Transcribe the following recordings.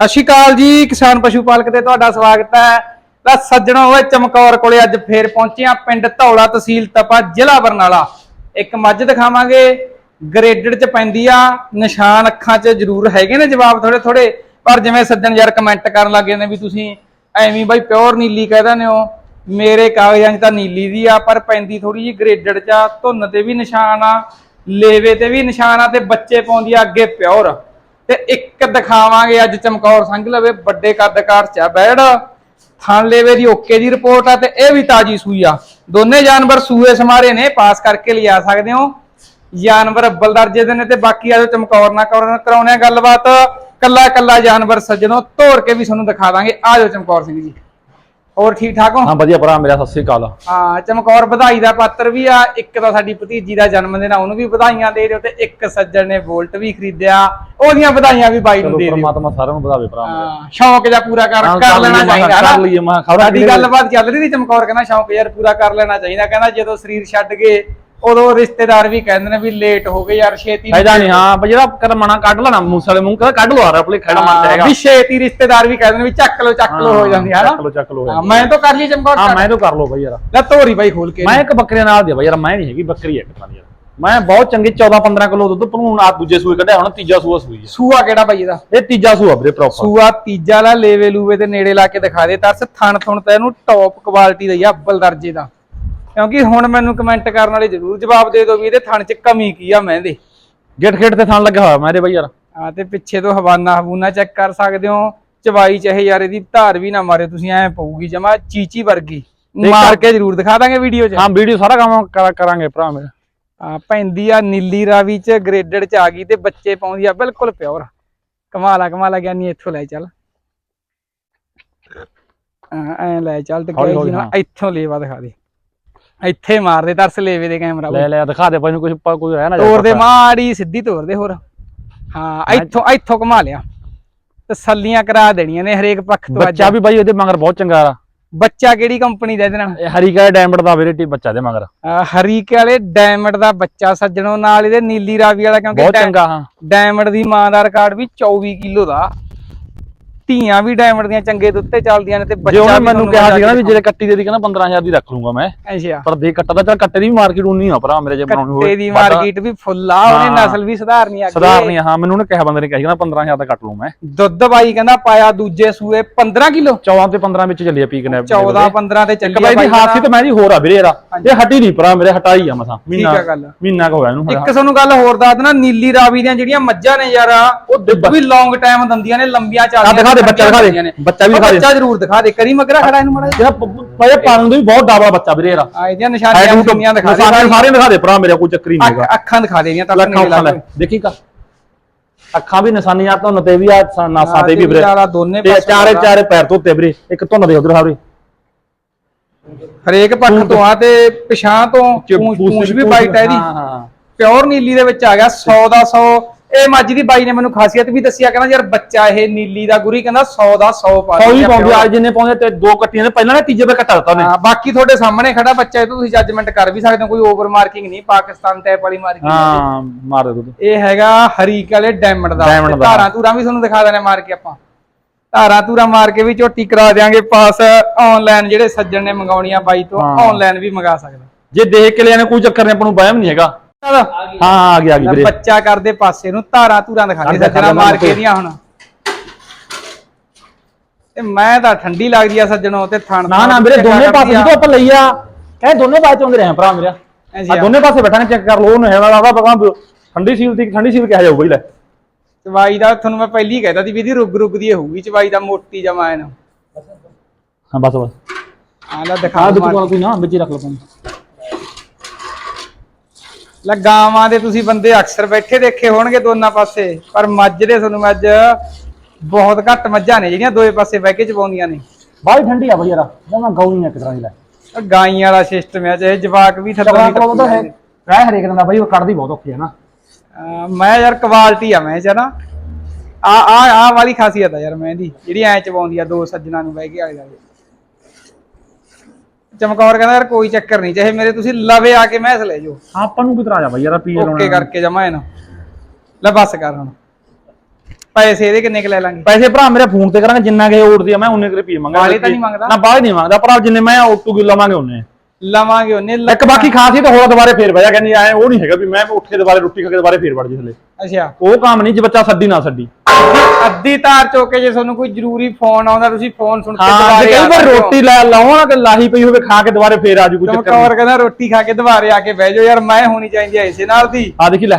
ਸਤਿ ਸ਼੍ਰੀ ਅਕਾਲ ਜੀ, ਕਿਸਾਨ ਪਸ਼ੂ ਪਾਲਕ ਤੇ ਤੁਹਾਡਾ ਸਵਾਗਤ ਹੈ। ਤਾਂ ਸੱਜਣੋ ਓਏ ਚਮਕੌਰ ਕੋਲੇ ਅੱਜ ਫੇਰ ਪਹੁੰਚੇ ਆ ਪਿੰਡ ਧੌਲਾ ਤਹਿਸੀਲ ਤਪਾ ਜ਼ਿਲ੍ਹਾ ਬਰਨਾਲਾ। ਇੱਕ ਮੱਝ ਦਿਖਾਵਾਂਗੇ ਗ੍ਰੇਡਡ ਚ ਪੈਂਦੀ ਆ, ਨਿਸ਼ਾਨ ਅੱਖਾਂ 'ਚ ਜ਼ਰੂਰ ਹੈਗੇ ਨੇ ਜਵਾਬ ਥੋੜੇ ਥੋੜੇ ਪਰ ਜਿਵੇਂ ਸੱਜਣ ਯਾਰ ਕਮੈਂਟ ਕਰਨ ਲੱਗੇ ਨੇ ਵੀ ਤੁਸੀਂ ਐਵੇਂ ਬਾਈ ਪਿਓਰ ਨੀਲੀ ਕਹਿ ਦਿੰਦੇ ਹੋ। ਮੇਰੇ ਕਾਗਜ਼ਾਂ 'ਚ ਤਾਂ ਨੀਲੀ ਦੀ ਆ, ਪਰ ਪੈਂਦੀ ਥੋੜੀ ਜੀ ਗ੍ਰੇਡਡ ਚ ਆ। ਧੁੰਨ ਤੇ ਵੀ ਨਿਸ਼ਾਨ ਆ, ਲੇਵੇ ਤੇ ਵੀ ਨਿਸ਼ਾਨ ਆ ਤੇ ਬੱਚੇ ਪਾਉਂਦੀ ਆ ਅੱਗੇ ਪਿਓਰ ਤੇ ਇੱਕ ਦਿਖਾਵਾਂਗੇ ਅੱਜ ਚਮਕੌਰ ਸੰਘ ਲਵੇ, ਵੱਡੇ ਕੱਦਕਾਰ ਚ ਆ ਬੈੜ। ਥਣ ਲੇਵੇ ਦੀ ਓਕੇ ਦੀ ਰਿਪੋਰਟ ਆ ਤੇ ਇਹ ਵੀ ਤਾਜੀ ਸੂਈ ਆ। ਦੋਨੇ ਜਾਨਵਰ ਸੂਏ ਸਮਾਰੇ ਨੇ, ਪਾਸ ਕਰਕੇ ਲਿਆ ਸਕਦੇ ਹੋ। ਜਾਨਵਰ ਅੱਬਲ ਦਰਜੇ ਦੇ ਨੇ ਤੇ ਬਾਕੀ ਆ ਜੋ ਚਮਕੌਰ ਨਾ ਕਰਾਉਣੇ ਆ ਗੱਲਬਾਤ। ਕੱਲਾ ਕੱਲਾ ਜਾਨਵਰ ਸੱਜਣੋ, ਤੋੜ ਕੇ ਵੀ ਤੁਹਾਨੂੰ ਦਿਖਾ ਦਾਂਗੇ। ਆ ਜਾਓ ਚਮਕੌਰ ਸਿੰਘ ਜੀ। ਹੋਰ ਠੀਕ ਠਾਕ ਹੋ? ਹਾਂ ਵਧੀਆ ਭਰਾ ਮੇਰਾ ਸਤਿ ਸ੍ਰੀ ਅਕਾਲ। ਹਾਂ ਚਮਕੌਰ ਵਧਾਈ ਦਾ ਪਾਤਰ ਵੀ ਆ ਇੱਕ ਤਾਂ ਸਾਡੀ ਭਤੀਜੀ ਦਾ ਜਨਮ ਦਿਨ ਆ ਉਹਨੂੰ ਵੀ ਵਧਾਈਆਂ ਦੇ ਦਿਓ ਤੇ ਇੱਕ ਸੱਜਣ ਨੇ ਵੋਲਟ ਵੀ ਖਰੀਦਿਆ ਉਹਦੀਆਂ ਵਧਾਈਆਂ ਵੀ ਬਾਈ ਨੂੰ ਦੇ ਦਿਓ। ਪਰਮਾਤਮਾ ਸਾਰਿਆਂ ਨੂੰ ਵਧਾਵੇ ਭਰਾ ਮੇਰਾ। ਹਾਂ ਸ਼ੌਂਕ ਜਾਂ ਪੂਰਾ ਕਰ ਕਰ ਲੈਣਾ ਚਾਹੀਦਾ ਕਰ ਲਈਏ, ਮੈਂ ਖਬਰਾਂ ਸਾਡੀ ਗੱਲਬਾਤ ਚੱਲ ਰਹੀ ਸੀ ਚਮਕੌਰ ਕਹਿੰਦਾ ਸ਼ੌਂਕ ਯਾਰ ਪੂਰਾ ਕਰ ਲੈਣਾ ਚਾਹੀਦਾ ਕਹਿੰਦਾ ਜਦੋਂ ਸਰੀਰ ਛੱਡ ਗਏ ਉਦੋਂ ਰਿਸ਼ਤੇਦਾਰ ਵੀ ਕਹਿੰਦੇ ਨੇ ਵੀ ਲੇਟ ਹੋ ਗਏ ਯਾਰ ਛੇਤੀ ਫਾਇਦਾ ਨਹੀਂ ਹਾਂ ਪਰ ਜਿਹੜਾ ਕਰ ਮਣਾ ਕੱਢ ਲੈਣਾ ਮੂਸੇ ਵਾਲੇ ਮੂੰਹ ਕਹਿੰਦਾ ਕੱਢ ਲੋ ਆ ਰਿਹਾ ਆਪਣੇ ਖੜਾ ਮਨ ਹੈਗਾ। ਵੀ ਛੇਤੀ ਰਿਸ਼ਤੇਦਾਰ ਵੀ ਕਹਿੰਦੇ ਨੇ ਵੀ ਚੱਕ ਲੋ ਚੱਕ ਲੋ ਹੋ ਜਾਂਦੀ ਹੈ ਨਾ। ਚੱਕ ਲੋ ਚੱਕ ਲੋ ਹਾਂ, ਮੈਂ ਤਾਂ ਕਰ ਲਈ ਚਮਕੌਰ ਹਾਂ ਮੈਂ ਤਾਂ ਕਰ ਲੋ ਬਾਈ ਯਾਰ। ਲੈ ਤੋਰੀ ਬਾਈ ਖੋਲ ਕੇ। ਮੈਂ ਇੱਕ ਬੱਕਰੇ ਨਾਲ ਦੇ ਬਾਈ ਯਾਰ ਮੈਂ ਨਹੀਂ ਹੈਗੀ ਬੱਕਰੀ ਹੈ ਦੀ ਯਾਰ। ਮੈਂ ਬਹੁਤ ਚੰਗੀ 14 15 ਕਿਲੋ ਦੁੱਧ ਭਰੂਣ ਆ ਦੂਜੇ ਸੂਏ ਕੱਢਿਆ ਹੁਣ ਤੀਜਾ ਸੂਆ ਸੂਈ ਹੈ ਸੂਆ ਕਿਹੜਾ ਬਾਈ ਇਹਦਾ? ਇਹ ਤੀਜਾ ਸੂਆ ਵੀਰੇ ਪ੍ਰੋਪਰ ਸੂਆ ਤੀਜਾ ਲਾ ਲੇਵੇ ਲੂਵੇ ਦੇ ਨੇੜੇ ਲਾ ਕੇ ਦਿਖਾ ਦੇ ਤਰਸ ਥਣ ਥੁਣ ਤਾਂ ਇਹਨੂੰ ਟੌਪ ਕੁਆਲਿਟੀ ਦਾ ਹੀ ਆ ਅੱਬਲ ਦਰਜੇ ਦਾ। ਕਿਉਂਕਿ ਹੁਣ ਮੈਨੂੰ ਕਮੈਂਟ ਕਰਨ ਵਾਲੇ ਜਰੂਰ ਜਵਾਬ ਦੇ ਦਿਓ ਵੀ ਇਹਦੇ ਥਣ 'ਚ ਕਮੀ ਕੀ ਆ ਮਹਿੰਦੇ। ਗੇਟ ਖੇਟ ਤੇ ਥਣ ਲੱਗਿਆ ਹੋਇਆ ਮੇਰੇ ਬਾਈ ਯਾਰ। ਆ ਤੇ ਪਿੱਛੇ ਤੋਂ ਹਵਾਨਾ ਹਬੂਨਾ ਚੈੱਕ ਕਰ ਸਕਦੇ ਹੋ। ਚਵਾਈ ਚਾਹੇ ਯਾਰ ਇਹਦੀ ਧਾਰ ਵੀ ਨਾ ਮਾਰੇ ਤੁਸੀਂ ਐ ਪਊਗੀ ਜਮਾ ਚੀਚੀ ਵਰਗੀ। ਮਾਰ ਕੇ ਜਰੂਰ ਦਿਖਾ ਦਾਂਗੇ ਵੀਡੀਓ 'ਚ। ਹਾਂ ਵੀਡੀਓ ਸਾਰਾ ਕੰਮ ਕਰਾ- ਕਰਾਂਗੇ ਭਰਾ ਮੇਰਾ। ਆ ਪੈਂਦੀ ਆ ਨੀਲੀ ਰਾਵੀ 'ਚ ਗ੍ਰੇਡਡ 'ਚ ਆ ਗਈ ਤੇ ਬੱਚੇ ਪਾਉਂਦੀ ਆ ਬਿਲਕੁਲ ਪਿਓਰ ਕਮਾਲਾ ਕਮਾਲਾ ਗਿਆਨੀ ਇੱਥੋਂ ਲੈ ਚੱਲ। ਐ ਲੈ ਚੱਲ ਤੇ ਹੌਲੀ, ਨਾ। ਇੱਥੋਂ ਲੇਵਾ ਦਿਖਾ ਦੇ। ਇੱਥੇ ਮਾਰ ਦੇ ਤਰਸ ਲੇਵੇ ਦੇ ਕੈਮਰਾ। ਲੈ ਲੈ ਦਿਖਾ ਦੇ ਭਾਈ ਨੂੰ ਕੁਝ ਕੋਈ ਰਹਿ ਨਾ ਤੋਰ ਦੇ। ਮਾੜੀ ਸਿੱਧੀ ਤੋਰ ਦੇ ਹੋਰ। ਹਾਂ ਇੱਥੋਂ ਇੱਥੋਂ ਘੁਮਾ ਲਿਆ। ਤਸੱਲੀਆਂ ਕਰਾ ਦੇਣੀਆਂ ਨੇ ਹਰੇਕ ਪੱਖ ਤੋਂ ਅੱਜ। ਬੱਚਾ ਵੀ ਬਾਈ ਉਹਦੇ ਮਗਰ ਬਹੁਤ ਚੰਗਾ ਆ। ਬੱਚਾ ਕਿਹੜੀ ਕੰਪਨੀ ਦਾ ਇਹਦੇ ਨਾਲ? ਹਰੀਕਾ ਡਾਇਮੰਡ ਦਾ ਵੀਰੇ ਬੱਚਾ ਦੇ ਮਗਰ। ਹਰੀਕੇ ਵਾਲੇ ਡਾਇਮੰਡ ਦਾ ਬੱਚਾ ਸੱਜਣੋਂ ਨਾਲ ਇਹਦੇ ਨੀਲੀ ਰਾਵੀ ਵਾਲਾ ਕਿਉਂਕਿ ਬਹੁਤ ਚੰਗਾ ਹਾਂ। ਡਾਇਮੰਡ ਦੀ ਮਾਂ ਦਾ ਰਿਕਾਰਡ ਵੀ 24 ਕਿਲੋ ਦਾ। ਧੀਆਂ ਵੀ ਡਾਇਮੰਡ ਦੀਆਂ ਚੰਗੇ ਦੁੱਧ ਤੇ ਚੱਲਦੀਆਂ ਨੇ ਤੇ ਜੇ ਬੱਚਾ ਉਹਨੇ ਵੀ ਮੈਨੂੰ ਤੁਹਾਨੂੰ ਕਿਹਾ ਸੀਗਾ ਨਾ ਵੀ ਜਿਹੜੇ ਕੱਟੀ ਦੇ ਦੀ ਕਹਿੰਦਾ 15000 ਦੀ ਰੱਖ ਲੂੰਗਾ ਮੈਂ। ਅੱਛਾ। ਪਰ ਦੇ ਕੱਟਾ ਦਾ ਚੱਲ ਕੱਟੇ ਦੀ ਵੀ ਮਾਰਕੀਟ ਉਨੀ ਆ ਭਰਾ ਮੇਰੇ ਜੇ ਬਣਾਉਣੀ ਹੋਵੇ। ਕੱਟੇ ਦੀ ਮਾਰਕੀਟ ਵੀ ਫੁੱਲ ਆ ਉਹਨੇ ਹਾਂ। ਨਸਲ ਵੀ ਸੁਧਾਰਨੀ ਆ ਸਦਾਰ ਨਹੀਂ ਹਾਂ ਮੈਨੂੰ ਉਹਨੇ ਕਿਹਾ ਬੰਦੇ ਨੇ ਕਿਹਾ ਸੀਗਾ 15000 ਦਾ ਕੱਟ ਲੂੰ ਮੈਂ। ਦੁੱਧ ਬਾਈ ਕਹਿੰਦਾ ਪਾਇਆ ਦੂਜੇ ਸੂਏ 15 ਕਿਲੋ। 14 ਤੇ 15 ਵਿੱਚ ਚੱਲੀ ਆ ਪੀਕ ਨੇ 14 15 ਤੇ ਚੱਲੀ ਇੱਕ ਬਾਈ ਦੀ ਹਾਥੀ ਤੇ ਮੈਂ ਜੀ ਹੋਰ ਆ ਵੀਰੇ ਯਾਰ ਇਹ ਹੱਡੀ ਨਹੀਂ ਭਰਾ ਮੇਰੇ ਹਟਾਈ ਆ ਮਸਾਂ। ਮਹੀਨਾ ਆ ਗੱਲ। ਮਹੀਨਾ ਕੁ ਹੋਇਆ ਇਹਨੂੰ ਇੱਕ ਤੁਹਾਨੂੰ ਗੱਲ ਹੋਰ ਦੱਸ ਦੇਣਾ ਨੀਲੀ ਰਾਵੀ ਦੀਆਂ ਜਿਹੜੀਆਂ ਮੱਝਾਂ ਨੇ ਯਾਰ ਉਹ ਦੁੱਧ ਵੀ ਲੌਂਗ ਟਾਈਮ ਦਿੰਦੀਆਂ ਨੇ ਲੰਬੀਆਂ ਚੱਲਦੀਆਂ ਦਿਖਾ ਦੇ ਬੱਚਾ ਦਿਖਾ ਦੇ। ਬੱਚਾ ਵੀ ਦਿਖਾ ਦੇ। ਬੱਚਾ ਜ਼ਰੂਰ ਦਿਖਾ ਦੇ ਕਰੀ ਮਗਰਾ ਖੜਾ ਇਹਨੂੰ ਮੜਾ ਇਹ ਭਾਈ ਪਾਲਣ ਦੇ ਵੀ ਬਹੁਤ ਡਾਬਲਾ ਬੱਚਾ ਵੀਰੇ ਯਾਰ ਆ ਇਹਦੀਆਂ ਨਿਸ਼ਾਨੀਆਂ ਨਿਸ਼ਾਨੀਆਂ ਦਿਖਾ ਦੇ। ਸਾਰੇ ਸਾਰੇ ਦਿਖਾ ਦੇ ਭਰਾ ਮੇਰੇ ਕੋਈ ਚੱਕਰ ਹੀ ਨਹੀਂ ਹੈਗਾ। ਅੱਖ- ਦਿਖਾ ਦੇ ਇਹਦੀਆਂ ਤਾਂ ਅੱਖਾਂ ਦੇਖੀ ਕਾ ਅੱਖਾਂ ਵੀ ਨਿਸ਼ਾਨੀਆਂ ਧੁੰਨ ਤੇ ਵੀ ਆ ਨਾਸਾਂ ਤੇ ਵੀ ਵੀਰੇ। ਦੋਨੇ ਤੇ ਪਾਸੇ ਚਾਰੇ। ਚਾਰੇ ਪੈਰ ਧੋਤੇ ਵੀਰੇ ਇੱਕ ਧੁੰਨ ਦੇ ਉਧਰ ਹਾਵਰੇ ਹਰੇਕ ਪੱਖ ਤੋਂ ਆ ਤੇ ਪਿਛਾਂ ਤੋਂ ਪੂੰਛ ਵੀ ਬਾਈਟ ਹੈ ਇਹਦੀ। ਹਾਂ ਹਾਂ। ਪਿਓਰ ਨੀਲੀ ਦੇ ਵਿੱਚ ਆ ਗਿਆ 100 ਦਾ 100 ਇਹ ਮੱਝ ਦੀ ਬਾਈ ਨੇ ਮੈਨੂੰ ਖਾਸੀਅਤ ਵੀ ਦੱਸਿਆ ਕਹਿੰਦਾ ਯਾਰ ਬੱਚਾ ਇਹ ਨੀਲੀ ਦਾ ਗੁਰੀ ਕਹਿੰਦਾ 100 ਦਾ 100 ਪਾ ਸੌ ਹੀ ਪਾਉਂਦੇ। ਅੱਜ ਜਿੰਨੇ ਪਾਉਂਦੇ ਤੇ ਦੋ ਕੱਟੀਆਂ ਨੇ ਪਹਿਲਾਂ ਨੇ ਤੀਜੇ ਤੇ ਕੱਟਾ ਦਿੱਤਾ ਉਹਨੇ। ਹਾਂ ਬਾਕੀ ਤੁਹਾਡੇ ਸਾਹਮਣੇ ਖੜਾ ਬੱਚਾ ਇਹ ਤੋਂ ਤੁਸੀਂ ਜੱਜਮੈਂਟ ਕਰ ਵੀ ਸਕਦੇ ਹੋ ਕੋਈ ਓਵਰ ਮਾਰਕਿੰਗ ਨਹੀਂ ਪਾਕਿਸਤਾਨ ਟੈਪ ਵਾਲੀ ਮਾਰਕਿੰਗ ਹਾਂ ਮਾਰ ਦੇ ਇਹ ਹੈਗਾ ਹਰੀਕ ਵਾਲੇ ਡਾਇਮੰਡ ਦਾ। ਧਾਰਾਂ ਧੂਰਾਂ ਵੀ ਤੁਹਾਨੂੰ ਦਿਖਾ ਦੇਣੇ ਮਾਰ ਕੇ ਆਪਾਂ। ਧਾਰਾਂ ਧੂਰਾਂ ਮਾਰ ਕੇ ਵੀ ਝੋਟੀ ਕਰਾ ਦੇਾਂਗੇ ਪਾਸ ਆਨਲਾਈਨ ਜਿਹੜੇ ਸੱਜਣ ਨੇ ਮੰਗਾਉਣੀਆਂ ਬਾਈ ਤੋਂ। ਆਨਲਾਈਨ ਵੀ ਮੰਗਾ ਸਕਦਾ। ਜੇ ਦੇਖ ਕੇ ਲਿਆਣੇ ਕੋਈ ਚੱਕਰ ਨਹੀਂ ਆਪਾਂ ਨੂੰ ਵਹਿਮ ਨਹੀਂ ਹੈਗਾ। ਹਾਂ ਆ ਗਿਆ ਆ ਗਈ ਵੀਰੇ। ਬੱਚਾ ਕਰਦੇ ਪਾਸੇ ਨੂੰ ਧਾਰਾਂ ਧੂਰਾਂ ਦਿਖਾ ਦੇ ਦਿਖਾ ਸੱਜਣਾ ਦਿਖਾ ਮਾਰ ਦਿਖਾ ਕੇ ਦੀਆਂ ਹੁਣ। ਤੇ ਮੈਂ ਤਾਂ ਠੰਡੀ ਲੱਗਦੀ ਆ ਸੱਜਣੋ ਤੇ ਥਣ ਨਾ ਨਾ ਵੀਰੇ ਦੋਨੇ ਪਾਸੇ ਜਦੋਂ ਆਪਾਂ ਲਈ ਆ। ਕਹੇ ਦੋਨੇ ਪਾਸੇ ਚੋਂਦੇ ਰਹੇ ਆ ਭਰਾ ਮੇਰਾ। ਅੱਛਾ। ਆ ਦੋਨੇ ਪਾਸੇ ਬੈਠਾਂਗੇ ਚੈੱਕ ਕਰ ਲਓ ਉਹਨੂੰ ਹੈਗਾ ਆਦਾ ਪਕਾਂ ਠੰਡੀ ਸੀਲ ਦੀ ਠੰਡੀ ਸੀਲ ਕਿਹਾ ਜਾਊਗਾ ਹੀ ਲੈ। ਚਵਾਈ ਦਾ ਤੁਹਾਨੂੰ ਮੈਂ ਪਹਿਲੀ ਕਹਿਤਾ ਸੀ ਵੀ ਇਹਦੀ ਰੁਗ ਰੁਗ ਦੀ ਹੋਊਗੀ ਚਵਾਈ ਦਾ ਮੋਟੀ ਜਮਾ ਇਹਨੂੰ ਹਾਂ ਬਸ ਬਸ। ਆ ਲੈ ਦਿਖਾ ਆ ਮਾਰ- ਦੁਕਾਨ ਕੋਈ ਨਾ ਵਿੱਚ ਹੀ ਰੱਖ ਲਓ। ਭਾਵੇਂ। ਲੈ ਗਾਵਾਂ ਦੇ ਤੁਸੀਂ ਬੰਦੇ ਅਕਸਰ ਬੈਠੇ ਦੇਖੇ ਹੋਣਗੇ ਦੋਨਾਂ ਪਾਸੇ ਪਰ ਮੱਝ ਦੇ ਤੁਹਾਨੂੰ ਮੱਝ ਬਹੁਤ ਘੱਟ ਮੱਝਾਂ ਨੇ ਜਿਹੜੀਆਂ ਦੋਏ ਪਾਸੇ ਬਹਿ ਕੇ ਚਵਾਉਂਦੀਆਂ ਨੇ। ਬਾਹਲੀ ਠੰਡੀ ਆ ਬਈ ਯਾਰ ਜਮਾ ਗਾਉਣੀ ਆ ਕਿਤਰਾ ਦੀ ਲੈ। ਗਾਈਆਂ ਵਾਲਾ ਸਿਸਟਮ ਹੈ ਚਾਹੇ ਜਵਾਕ ਵੀ ਥੱਲੇ ਹੈ ਰਹਿ ਹਰੇਕ ਦਾ ਬਈ ਉਹ ਕੱਢਦੀ ਬਹੁਤ ਔਖੀ ਹੈ ਨਾ। ਮੈਂ ਯਾਰ ਕੁਆਲਿਟੀ ਆ ਮੈਂ ਚ ਨਾ ਆ ਆ ਆ ਵਾਲੀ ਖਾਸੀਅਤ ਆ ਯਾਰ ਮੈਂ ਦੀ ਜਿਹੜੀ ਐ ਚਵਾਉਂਦੀ ਆ ਦੋ ਸੱਜਣਾ ਨੂੰ ਬਹਿ ਕੇ ਆਲੇ ਦੁਆਲੇ ਚਮਕੌਰ ਕਹਿੰਦਾ ਯਾਰ ਕੋਈ ਚੱਕਰ ਨਹੀਂ ਚਾਹੇ ਮੇਰੇ ਤੁਸੀਂ ਲਵੇ ਆ ਕੇ ਮੈਸ ਲੈ ਜਾਓ। ਆਪਾਂ ਨੂੰ ਕਿਤਰਾ ਜਾ ਬਈ ਯਾਰ ਪੀ ਓਕੇ ਕਰਕੇ ਜਮਾ ਇਹਨੂੰ ਲੈ ਬੱਸ ਕਰ ਹੁਣ। ਪੈਸੇ ਇਹਦੇ ਕਿੰਨੇ ਕੁ ਲੈ ਲਾਂਗੇ? ਪੈਸੇ ਭਰਾ ਮੇਰੇ ਫੋਨ ਤੇ ਕਰਾਂਗੇ ਜਿੰਨਾ ਕਿ ਉੜਦੀ ਆ ਮੈਂ ਉਨੇ ਕੁ ਰੁਪਏ ਮੰਗਾਂਗਾ ਬਾਹਲੇ ਤਾਂ ਨਹੀਂ ਮੰਗਦਾ? ਨਾ ਬਾਹਲੇ ਨਹੀਂ ਮੰਗਦਾ ਭਰਾ ਜਿੰਨੇ ਮੈਂ ਆਟੋ ਕਿ ਲਵਾਂਗੇ ਉਹਨੇ ਲਵਾਂਗੇ ਉਹਨੇ ਇੱਕ ਬਾਕੀ ਖਾਸੀ ਤਾਂ ਹੋਰ ਦੁਬਾਰੇ ਫੇਰ ਵਜਾ ਕਹਿੰਦੀ ਐ ਉਹ ਨਹੀਂ ਹੈਗਾ ਵੀ ਮੈਂ ਉੱਠ ਕੇ ਦੁਬਾਰੇ ਰੋਟੀ ਖਾ ਕੇ ਦੁਬਾਰੇ ਫੇਰ ਵੜ ਜੀ ਥੱਲੇ ਅੱਛਾ। ਉਹ ਕੰਮ ਨਹੀਂ ਜੇ ਬੱਚਾ ਛੱਡੀ ਨਾ ਛੱਡੀ ਅੱਧੀ ਤਾਰ ਚੁੱਕ ਜੇ ਤੁਹਾਨੂੰ ਕੋਈ ਜ਼ਰੂਰੀ ਫੋਨ ਆਉਂਦਾ ਤੁਸੀਂ ਫੋਨ ਸੁਣ ਕੇ ਹਾਂ ਜੇ ਦੁਬਾਰੇ ਕਈ ਵਾਰ। ਰੋਟੀ ਲੈ ਲਾਉਣਾ ਕਿ ਲਾਹੀ ਪਈ ਹੋਵੇ ਖਾ ਕੇ ਦੁਬਾਰੇ ਫੇਰ ਆਜੂ ਕੋਈ ਚੱਕਰ ਚਮਕੌਰ ਕਹਿੰਦਾ ਰੋਟੀ ਖਾ ਕੇ ਦੁਬਾਰੇ ਆ ਕੇ ਬਹਿ ਜਾਓ। ਯਾਰ ਮੈਂ ਹੋਣੀ ਚਾਹੀਦੀ ਐ ਇਸੇ ਨਾਲ ਦੀ। ਆ ਦੇਖੀ ਲੈ।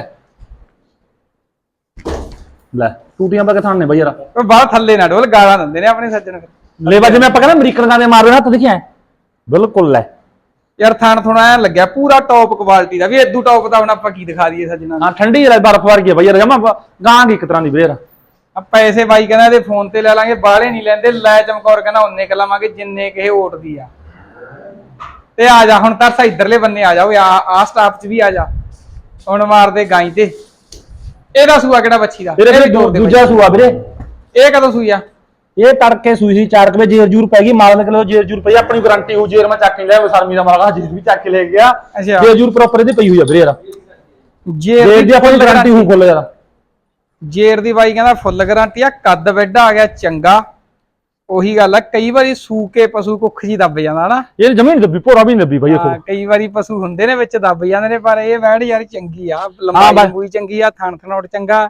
ਲੈ ਟੂਟੀਆਂ ਪਾ ਕੇ ਥਾਣੇ ਬਈ ਯਾਰ। ਉਹ ਬਾਹਰ ਥੱਲੇ ਨਾ ਡੋਲ ਗਾਲਾਂ ਦਿੰਦੇ ਨੇ ਆਪਣੇ ਸੱਜਣ ਫਿਰ। ਲੇਵਾ ਜਿਵੇਂ ਆਪਾਂ ਕਹਿੰਦੇ ਅਮਰੀਕਨ ਗਾਣੇ ਮਾਰਦੇ ਹੱਥ ਦੇਖਿਆ ਬਿਲਕੁਲ ਲੈ। ਯਾਰ ਥਾਣ ਥੋੜਾ ਐ ਲੱਗਿਆ ਪੂਰਾ ਟੌਪ ਕੁਆਲਿਟੀ ਦਾ। ਵੀ ਇਦੋਂ ਟੌਪ ਦਾ ਹੁਣ ਆਪਾਂ ਕੀ ਦਿਖਾ ਦਈਏ ਸੱਜਣਾ ਨੂੰ? ਹਾਂ ਠੰਡੀ ਜਿਹੜਾ ਬਰਫ ਵਰਗੀ ਆ ਬਈ ਯਾਰ ਜਮਾ ਗਾਂ ਦੀ ਇੱਕ ਤਰ੍ਹਾਂ ਦੀ ਬਈ ਯਾਰ ਆ ਪੈਸੇ ਬਾਈ ਕਹਿੰਦਾ ਇਹਦੇ ਫੋਨ ਤੇ ਲੈ ਲਾਂਗੇ ਬਾਹਲੇ ਨਹੀਂ ਲੈਂਦੇ ਲੈ ਚਮਕੌਰ ਕਹਿੰਦਾ ਉਹਨੇ ਕ ਲਵਾਂਗੇ ਜਿੰਨੇ ਕਿ ਇਹ ਓਟਦੀ ਆ। ਤੇ ਆ ਜਾ ਹੁਣ ਤਰਸਾ ਇਧਰਲੇ ਬੰਨੇ ਆ ਜਾਓ ਆ ਆ ਸਟਾਫ ਚ ਵੀ ਆ ਜਾ। ਹੁਣ ਮਾਰਦੇ ਗਾਈ ਤੇ। ਇਹਦਾ ਸੂਆ ਕਿਹੜਾ ਬੱਚੀ ਦਾ? ਇਹਦੇ ਦੇ ਦੂਜਾ ਸੂਆ ਵੀਰੇ। ਇਹ ਕਦੋਂ ਸੂਈ ਆ? ਇਹ ਤੜਕੇ ਸੂਈ ਸੀ 4 ਵਜੇ ਜੇਰ ਜੂਰ ਪੈ ਗਈ ਮਾਲ ਨਿਕਲੋ ਜੇਰ ਜੂਰ ਪਈ ਆਪਣੀ ਗਾਰੰਟੀ ਹੋ ਜੇਰ ਮੈਂ ਚੱਕ ਕੇ ਲਿਆ ਸਰਮੀ ਦਾ ਮਾਲਗਾ ਜੇਰ ਵੀ ਚੱਕ ਕੇ ਲੈ ਗਿਆ। ਜੇਰ ਜੂਰ ਪ੍ਰੋਪਰ ਇਹਦੀ ਪਈ ਹੋਈ ਆ ਵੀਰੇ ਯਾਰ। ਜੇਰ ਦੀ ਆਪਣੀ ਗਾਰੰਟੀ ਹੋ ਫੁੱਲ ਯਾਰ। ਜੇਰ ਦੀ ਬਾਈ ਕਹਿੰਦਾ ਫੁੱਲ ਗਾਰੰਟੀ ਆ ਕੱਦ ਵੱਡਾ ਆ ਗਿਆ ਚੰਗਾ। ਉਹੀ ਗੱਲ ਆ ਕਈ ਵਾਰੀ ਸੂਕੇ ਪਸ਼ੂ ਕੁੱਖ ਜੀ ਦੱਬ ਜਾਂਦਾ ਹਨਾ ਇਹ ਜ਼ਮੀਨ ਦੱਬੀ ਭੋਰਾ ਵੀ ਦੱਬੀ ਬਈ ਹਾਂ, ਦੇਖੋ ਕਈ ਵਾਰੀ ਪਸ਼ੂ ਹੁੰਦੇ ਨੇ ਵਿੱਚ ਦੱਬ ਜਾਂਦੇ ਨੇ ਪਰ ਇਹ ਵੈੜ ਯਾਰ ਚੰਗੀ ਆ। ਲੰਬੂਈ ਚੰਗੀ ਆ ਥਣ ਥਣੋਟ ਚੰਗਾ।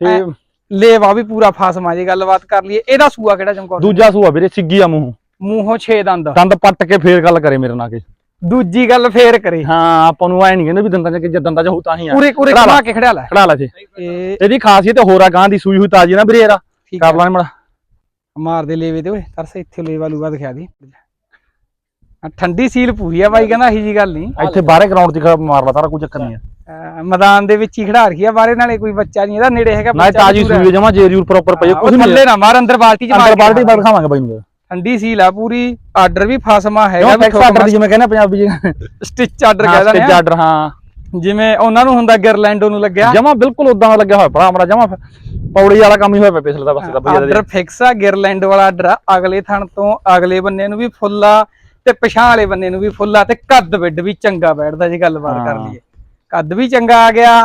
ਤੇ ਲੇਵਾ ਵੀ ਪੂਰਾ ਫਾਸਮਾ ਜੇ ਗੱਲਬਾਤ ਕਰ ਲਈਏ। ਇਹਦਾ ਸੂਆ ਕਿਹੜਾ ਚਮਕੌਰ ਦੂਜਾ ਸੂਆ ਵੀਰੇ ਸਿੱਗੀ ਆ ਮੂੰਹ। ਮੂੰਹੋਂ 6 ਦੰਦ। ਦੰਦ ਪੱਟ ਕੇ ਫੇਰ ਗੱਲ ਕਰੇ ਮੇਰੇ ਨਾਲ ਕੇ। ਦੂਜੀ ਗੱਲ ਫੇਰ ਕਰੇ। ਹਾਂ ਆਪਾਂ ਨੂੰ ਐ ਨਹੀਂ ਕਹਿੰਦੇ ਵੀ ਦੰਦਾਂ ਚ ਕਿ ਦੰਦਾਂ ਚ ਹੋ ਤਾਂ ਹੀ ਆ। ਪੂਰੇ ਪੂਰੇ ਖੜਾ ਕੇ ਖੜਾ ਲੈ। ਖੜਾ ਲੈ ਜੀ ਇਹ ਇਹਦੀ ਖਾਸੀਅਤ ਹੋਰ ਆ ਗਾਂ ਦੀ ਸੂਈ ਹੋਈ ਤਾਜੀ ਨਾ ਵੀਰੇ ਯਾਰ ਕਰ ਲਾਂਗੇ ਮੜਾ। ਮਾਰ ਦੇ ਲੇਵੇ ਤੇ ਓਏ ਤਰਸ ਇੱਥੇ ਲੇਵਾ ਲੂਗਾ ਦਿਖਾ ਦੀ। ਆ ਠੰਡੀ ਸੀਲ ਪੂਰੀ ਆ ਬਾਈ ਕਹਿੰਦਾ ਇਹੀ ਜੀ ਗੱਲ ਨਹੀਂ ਇੱਥੇ ਬਾਹਰੇ ਗਰਾਊਂਡ 'ਚ ਮਾਰ ਲਾ ਤਾਰਾ ਕੋਈ ਚੱਕਰ ਨਹੀਂ ਆ। ਮੈਦਾਨ ਦੇ ਵਿੱਚ ਹੀ ਖੜਾ ਰੱਖੀ ਆ ਬਾਹਰੇ ਨਾਲੇ ਕੋਈ ਬੱਚਾ ਨਹੀਂ ਇਹਦਾ ਨੇੜੇ ਹੈਗਾ ਨਾ ਤਾਜੀ। ਸੂਈ ਜਮਾ ਜੇਰ ਜੂਰ ਪ੍ਰੋਪਰ ਪਈ ਕੁਝ ਨਹੀਂ ਥੱਲੇ ਨਾ ਮਾਰ ਅੰਦਰ ਬਾਲਟੀ ਚ ਮਾਰ ਅੰਦਰ ਬਾਲਟੀ। ਬਾਲ ਖਾਵਾਂਗੇ ਬਾਈ ਨੂੰ ਠੰਡੀ ਸੀਲ ਆ ਪੂਰੀ ਆਰਡਰ ਵੀ ਫਾਸਮਾ ਹੈਗਾ ਵੀ ਟੈਕਸ ਆਰਡਰ ਜਿਵੇਂ ਕਹਿੰਦੇ ਪੰਜਾਬੀ ਚ। ਸਟਿਚ ਆਰਡਰ ਹਾਂ ਕਹਿ ਦਿੰਦੇ ਸਟਿਚ ਆਰਡਰ ਹਾਂ। ਜਿਵੇਂ ਉਹਨਾਂ ਨੂੰ ਹੁੰਦਾ ਗਿਰਲੈਂਡੋ ਨੂੰ ਲੱਗਿਆ। ਜਮਾ ਬਿਲਕੁਲ ਉਦਾਂ ਦਾ ਲੱਗਿਆ ਹੋਇਆ ਭਰਾ ਮੇਰਾ ਜਮਾ ਪੌੜੀ ਵਾਲਾ ਕੰਮ ਹੀ ਹੋਇਆ ਪਿਆ ਪਿਛਲੇ ਦਾ ਬਸ ਦਾ ਬਈ ਆਰਡਰ ਫਿਕਸ ਆ ਗਿਰਲੈਂਡੋ ਵਾਲਾ ਆਰਡਰ ਆ। ਅਗਲੇ ਥਣ ਤੋਂ ਅਗਲੇ ਬੰਨੇ ਨੂੰ ਵੀ ਫੁੱਲ ਤੇ ਪਿਛਾਂ ਵਾਲੇ ਬੰਨੇ ਨੂੰ ਵੀ ਫੁੱਲ ਤੇ ਕੱਦ ਵਿੱਡ ਵੀ ਚੰਗਾ ਬੈਠਦਾ ਜੇ ਗੱਲਬਾਤ ਕਰ। ਲਈਏ। ਕੱਦ ਵੀ ਚੰਗਾ ਆ ਗਿਆ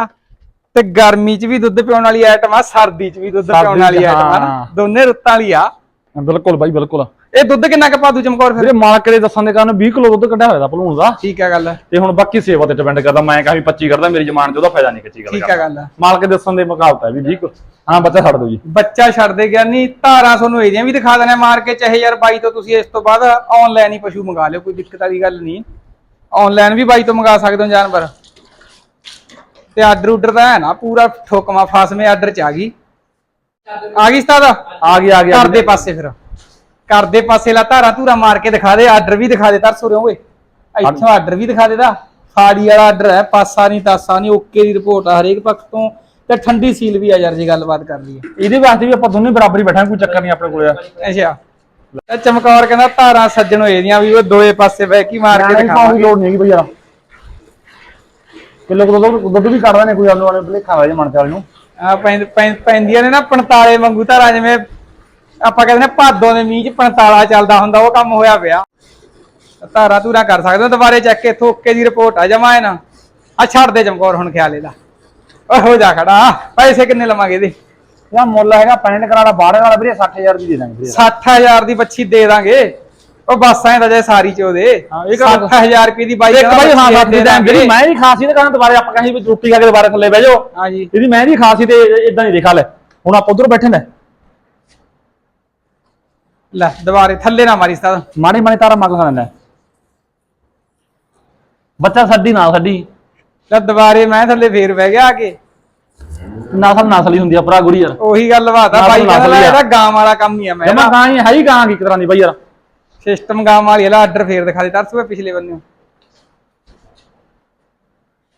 ਤੇ ਗਰਮੀ 'ਚ ਵੀ ਦੁੱਧ ਪਿਉਣ ਵਾਲੀ ਆਈਟਮ ਆ ਸਰਦੀ 'ਚ ਵੀ ਦੁੱਧ ਪਿਉਣ ਵਾਲੀ ਆਈਟਮ ਆ। ਦੋਨੇ ਰੁੱਤਾਂ ਵਾਲੀ ਆ। ਬਿਲਕੁਲ ਬਾਈ ਬਿਲਕੁਲ। ਇਹ ਦੁੱਧ ਕਿੰਨਾ ਕੁ ਪਾ ਦੂ ਚਮਕੌਰ ਫਿਰ? ਵੀਰੇ ਮਾਲਕ ਦੇ ਦੱਸਣ ਦੇ ਕਾਰਨ 20 ਕਿਲੋ ਦੁੱਧ ਕੱਢਿਆ ਹੋਇਆ ਦਾ ਭਲੂਣ ਦਾ। ਠੀਕ ਆ ਗੱਲ। ਤੇ ਹੁਣ ਬਾਕੀ ਸੇਵਾ ਤੇ ਡਿਪੈਂਡ ਕਰਦਾ ਮੈਂ ਕਹਾਂ ਵੀ 25 ਕਰਦਾ ਮੇਰੀ ਜ਼ਮਾਨ 'ਚ ਉਹਦਾ ਫਾਇਦਾ ਨਹੀਂ ਕੱਚੀ ਗੱਲ ਠੀਕ ਆ। ਗੱਲ ਮਾਲਕ ਦੇ ਦੱਸਣ ਦੇ ਮੁਕਾਬਲਾ ਵੀ 20 ਕਿਲੋ ਹਾਂ ਬੱਚਾ ਛੱਡ ਦਿਓ ਜੀ। ਬੱਚਾ ਛੱਡ ਦੇ ਗਿਆ ਨਹੀਂ ਧਾਰਾਂ ਤੁਹਾਨੂੰ ਇਹਦੀਆਂ ਵੀ ਦਿਖਾ ਦੇਣਾ ਮਾਰ ਕੇ ਚਾਹੇ ਯਾਰ ਬਾਈ ਤੋਂ ਤੁਸੀਂ ਇਸ ਤੋਂ ਬਾਅਦ ਆਨਲਾਈਨ ਹੀ ਪਸ਼ੂ ਮੰਗਾ ਲਿਓ ਕੋਈ ਦਿੱਕਤ ਵਾਲੀ ਗੱਲ ਨਹੀਂ। ਆਨਲਾਈਨ ਵੀ ਬਾਈ ਤੋਂ ਮੰਗਾ ਸਕਦੇ ਹੋ ਜਾਨਵਰ। ਤੇ ਆਰਡਰ ਉਡਰ ਦਾ ਹੈ ਨਾ ਪੂਰਾ ਠੋਕਮਾ ਫਾਸਮੇ ਆਰਡਰ ਚ ਆ ਗਈ। ਆ ਗਈ ਸਤਾਦ ਆ ਗਿਆ ਆ ਗਿਆ ਘਰ ਦੇ ਪਾਸੇ ਫਿਰ। ਘਰ ਦੇ ਪਾਸੇ ਲਾ ਧਾਰਾਂ ਧੂਰਾ ਮਾਰ ਕੇ ਦਿਖਾ ਦੇ ਆਰਡਰ ਵੀ ਦਿਖਾ ਦੇ ਤਰਸੋ ਰਿਓ ਓਏ। ਇੱਥੋਂ ਆਰਡਰ ਵੀ ਦਿਖਾ ਦੇ ਦਾ। ਫਾੜੀ ਵਾਲਾ ਆਰਡਰ ਹੈ ਪਾਸਾ ਨਹੀਂ ਤਾਸਾ ਨਹੀਂ ਓਕੇ ਦੀ ਰਿਪੋਰਟ ਆ ਹਰੇਕ ਪੱਖ ਤੋਂ। ਤੇ ਠੰਡੀ ਸੀਲ ਵੀ ਆ ਯਾਰ ਜੀ ਗੱਲਬਾਤ ਕਰ ਲਈਏ। ਇਹਦੇ ਵਾਸਤੇ ਵੀ ਆਪਾਂ ਦੋਨੇ ਬਰਾਬਰ ਹੀ ਕੋਈ ਚੱਕਰ ਨਹੀਂ ਆਪਣੇ ਕੋਲ। ਯਾਰ ਅੱਛਾ। ਇਹ ਚਮਕੌਰ ਕਹਿੰਦਾ ਧਾਰਾਂ ਸੱਜਣ ਹੋਏ ਦੀਆਂ ਵੀ ਉਹ ਦੋਏ ਪਾਸੇ ਬਹਿ ਕੇ ਮਾਰ ਕੇ ਕੋਈ ਦਿਖਾਵਾਂਗੇ। ਲੋੜ ਨਹੀਂ ਹੈਗੀ ਬਈ ਯਾਰ। ਕਿਲੋ ਕੁ ਦੁੱਧ ਦੁੱਧ ਵੀ ਕੱਢ ਨੇ ਕੋਈ ਆਲੂ ਵਾਲੇ ਭਲੇਖਾ ਜੇ ਮਨ ਚਾਲ ਨੂੰ। ਆ ਪੈਂਦ- ਪੈਂਦੀਆਂ ਨੇ ਨਾ 45 ਵਾਂਗੂ ਧਾਰਾਂ ਜਿਵੇਂ ਆਪਾਂ ਕਹਿੰਦੇ ਨੇ ਭਾਦੋਂ ਦੇ ਮੀਂਹ ਚ 45 ਚੱਲਦਾ ਹੁੰਦਾ ਉਹ ਕੰਮ ਹੋਇਆ ਪਿਆ। ਧਾਰਾਂ ਧੂਰਾ ਕਰ ਸਕਦੇ ਹੋ ਦੁਬਾਰੇ ਚੈੱਕ ਕੇ ਇੱਥੋਂ ਓਕੇ ਦੀ ਰਿਪੋਰਟ ਆ ਜਮਾ ਹੈ ਨਾ ਆ ਛੱਡ ਦੇ ਚਮਕੌਰ ਹੁਣ ਖਿਆਲ ਇਹਦਾ ਓਏ ਹੋ ਜਾ ਖੜਾ ਪੈਸੇ ਕਿੰਨੇ ਲਵਾਂਗੇ ਇਹਦੇ? ਇਹਦਾ ਮੁੱਲ ਹੈਗਾ 65 ਕਰਾੜਾ ਬਾਹਰ ਵਾਲਾ ਵੀਰੇ 60000 ਦੀ ਦੇ ਦਾਂਗੇ ਵੀਰੇ। 60000 ਦੀ ਬੱਚੀ ਦੇ ਦਾਂਗੇ। ਉਹ ਬਸ ਐਂ ਤਾਂ ਜੇ ਸਾਰੀ ਚ ਉਹਦੇ। ਹਾਂ, ਇਹ ਗੱਲ- 60000 ਰੁਪਏ ਦੀ ਬਾਈ ਇੱਕ ਬਾਈ ਹਾਂ ਦੀ ਦੇ ਟਾਈਮ ਜਿਹੜੀ। ਮੈਂ ਵੀ ਖਾਸੀ ਤੇ ਕਹਿੰਦਾ ਦੁਬਾਰੇ ਆਪਾਂ ਕਹੀਂ ਵੀ ਰੋਟੀ ਖਾ ਕੇ ਦੁਬਾਰੇ ਥੱਲੇ ਬਹਿ ਜਾਓ। ਹਾਂ ਜੀ ਇਹਦੀ ਮੈਂ ਵੀ ਖਾਸੀ ਤੇ ਇਦਾਂ ਨਹੀਂ ਦੇਖਾ ਲੈ। ਹੁਣ ਆਪਾਂ ਉਧਰ ਬੈਠੇ ਨੇ। ਲੈ ਦੁਬਾਰੇ ਥੱਲੇ ਨਾ ਮਾਰੀ ਸਤਾ ਮਾੜੇ ਮਾੜੇ ਤਾਰਾ ਮਗਲ ਖਾਣਾ ਬੱਚਾ ਛੱਡੀ ਨਾ ਛੱਡੀ ਲੈ ਦੁਬਾਰੇ ਮੈਂ ਥੱਲੇ ਫੇਰ ਬਹਿ ਗਿਆ ਆ ਕੇ। ਨਸਲ ਨਸਲੀ ਹੁੰਦੀ ਆ ਭਰਾ ਗੁੜੀ ਯਾਰ। ਉਹੀ ਗੱਲ ਬਾਤ ਆ ਬਾਈ ਕਹਿੰਦਾ। ਇਹਦਾ ਗਾਂ ਵਾਲਾ ਕੰਮ ਹੀ ਆ ਮੈਂ ਜਮਾ ਗਾਂ ਹੀ ਹੈ ਹੀ ਗਾਂ ਕੀ ਤਰ੍ਹਾਂ ਦੀ ਬਈ ਯਾਰ। ਸਿਸਟਮ ਗਾਂ ਵਾਲੀ ਇਹਦਾ ਆਰਡਰ ਫੇਰ ਦਿਖਾ ਦੇ ਤਰਸੂਏ ਪਿਛਲੇ ਬੰਨੇ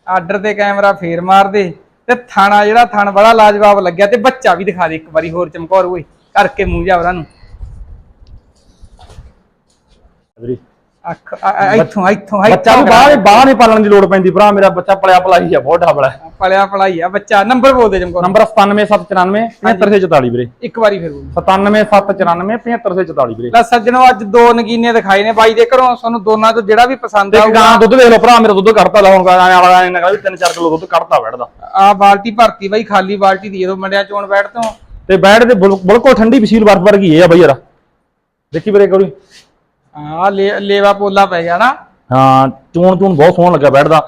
ਆਰਡਰ ਤੇ ਕੈਮਰਾ ਫੇਰ ਮਾਰ ਦੇ, ਤੇ ਥਾਣਾ ਜਿਹੜਾ ਥਣ ਬੜਾ ਲਾਜਵਾਬ ਲੱਗਿਆ, ਤੇ ਬੱਚਾ ਵੀ ਦਿਖਾ ਦੇ ਇੱਕ ਵਾਰੀ, ਹੋਰ ਚਮਕੌਰ ਓਏ, ਕਰਕੇ ਮੂੰਹ ਜਾ ਉਹਨਾਂ ਨੂੰ। ਅੱਖ ਇੱਥੋਂ ਇੱਥੋਂ ਬੱਚਾ ਨੂੰ ਬਾਹਰ ਬਾਹਰ ਨਹੀਂ ਪਾਲਣ ਦੀ ਲੋੜ ਪੈਂਦੀ ਭਰਾ ਮੇਰਾ ਬੱਚਾ ਪਲਿਆ ਪਲਾਈ ਆ ਬਹੁਤ ਢਾਬਲਾ ਹੈ ਪਲਿਆ ਪਲਾਈ ਆ ਬੱਚਾ ਨੰਬਰ ਬੋਲ ਦੇ ਚਮਕੌਰ ਨੰਬਰ 97794 75644 ਵੀਰੇ। ਇੱਕ ਵਾਰੀ ਫਿਰ ਬੋਲ। 97794 75644 ਵੀਰੇ। ਲੈ ਸੱਜਣੋ ਅੱਜ ਦੋ ਨਗੀਨੇ ਦਿਖਾਏ ਨੇ ਬਾਈ ਦੇ ਘਰੋਂ ਤੁਹਾਨੂੰ ਦੋਨਾਂ ਤੋਂ ਜਿਹੜਾ ਵੀ ਪਸੰਦ ਆਊਗਾ। ਗਾਂ ਦੁੱਧ ਵੇਖ ਲਓ ਭਰਾ ਮੇਰਾ ਦੁੱਧ ਕੱਢਤਾ ਲਾ ਹੁਣ ਗਾਂ ਵਾਲਾ ਇਹਨਾਂ ਕਹਿੰਦਾ ਵੀ 3-4 ਕਿਲੋ ਦੁੱਧ ਕੱਢਤਾ ਬੈਠਦਾ। ਆ ਬਾਲਟੀ ਭਰਤੀ ਬਾਈ ਖਾਲੀ ਬਾਲਟੀ ਦੀ ਜਦੋਂ ਮੰਡਿਆ ਚੋਣ ਬੈਠ ਤੋਂ ਤੇ ਬੈਠ ਤੇ ਬਿਲ- ਬਿਲਕੁਲ ਠੰਡੀ ਵਸੀਲ ਬਰਫ ਵਰਗੀ ਹੈ ਬਈ ਯਾਰ। ਦੇਖੀ ਵੀਰੇ ਕੋਲੀ ਆ ਲੇਵਾ ਪੋਲਾ ਪੈ ਗਿਆ ਨਾ। ਹਾਂ ਚੂਣ ਚੂਣ ਬਹੁਤ ਸੋਹਣਾ ਲੱਗਾ ਬੈਠਦਾ।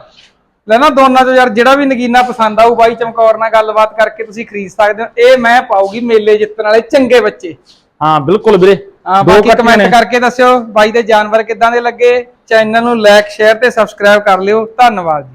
ਲੈ ਨਾ ਦੋਨਾਂ ਤੋਂ ਯਾਰ ਜਿਹੜਾ ਵੀ ਨਗੀਨਾ ਪਸੰਦ ਆਊ ਬਾਈ ਚਮਕੌਰ ਨਾਲ ਗੱਲਬਾਤ ਕਰਕੇ ਤੁਸੀਂ ਖਰੀਦ ਸਕਦੇ ਹੋ। ਇਹ ਮੈਂ ਪਾਉਗੀ ਮੇਲੇ ਜਿੱਤਣ ਵਾਲੇ ਚੰਗੇ ਬੱਚੇ। ਹਾਂ ਬਿਲਕੁਲ ਵੀਰੇ। ਬਾਕੀ ਕੱਟੀਆਂ ਕਮੈਂਟ। ਕਰਕੇ ਦੱਸਿਓ ਬਾਈ ਦੇ ਜਾਨਵਰ ਕਿੱਦਾਂ ਦੇ ਲੱਗੇ। ਚੈਨਲ ਨੂੰ ਲਾਈਕ ਸ਼ੇਅਰ ਤੇ ਸਬਸਕ੍ਰਾਈਬ ਕਰ ਲਿਓ। ਧੰਨਵਾਦ